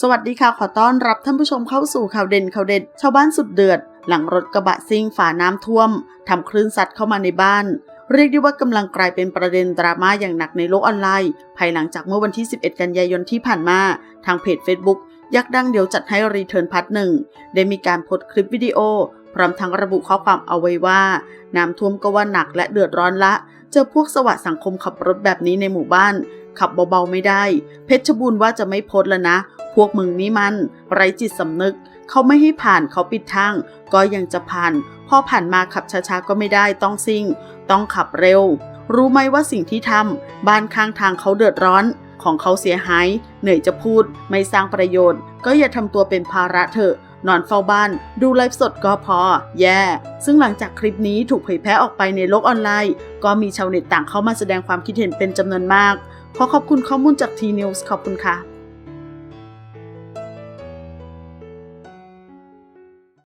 สวัสดีค่ะ ขอต้อนรับท่านผู้ชมเข้าสู่ข่าวเด่นข่าวเด็ด ชาวบ้านสุดเดือด หลังรถกระบะซิ่งฝ่าน้ำท่วมทำคลื่นซัดเข้ามาในบ้าน เรียกได้ว่ากำลังกลายเป็นประเด็นดราม่าอย่างหนักในโลกออนไลน์ ภายหลังจากเมื่อวันที่ 11 กันยายนที่ผ่านมา ทางเพจ Facebook ยักษ์ดังเดี๋ยวจัดให้รีเทิร์นพาร์ทหนึ่งได้มีการโพสต์คลิปวิดีโอ พร้อมทั้งระบุข้อความเอาไว้ว่า น้ำท่วมก็ว่าหนักและเดือดร้อนละ เจอพวกสวัสดสังคมขับรถแบบนี้ในหมู่บ้านขับเบาๆไม่ได้ เพชรบูรณ์ว่าจะไม่โพสต์แล้วนะ พวกมึงนี่มัน ไร้จิตสำนึก เขาไม่ให้ผ่านเขาปิดทาง ก็ยังจะผ่าน พอผ่านมาขับช้าๆก็ไม่ได้ต้องซิ่ง ต้องขับเร็ว รู้ไหมว่าสิ่งที่ทำบ้านข้างทางเขาเดือดร้อน ของเขาเสียหาย เหนื่อยจะพูด ไม่สร้างประโยชน์ ก็อย่าทำตัวเป็นภาระเถอะนอนเฝ้าบ้าน ดูไลฟ์สดก็พอ แย่ซึ่งหลังจากคลิปนี้ถูกเผยแพร่ออกไปในโลกออนไลน์ ก็มีชาวเน็ตต่างเข้ามาแสดงความคิดเห็นเป็นจำนวนมาก ขอขอบคุณข้อมูลจากทีนิวส์ขอบคุณค่ะ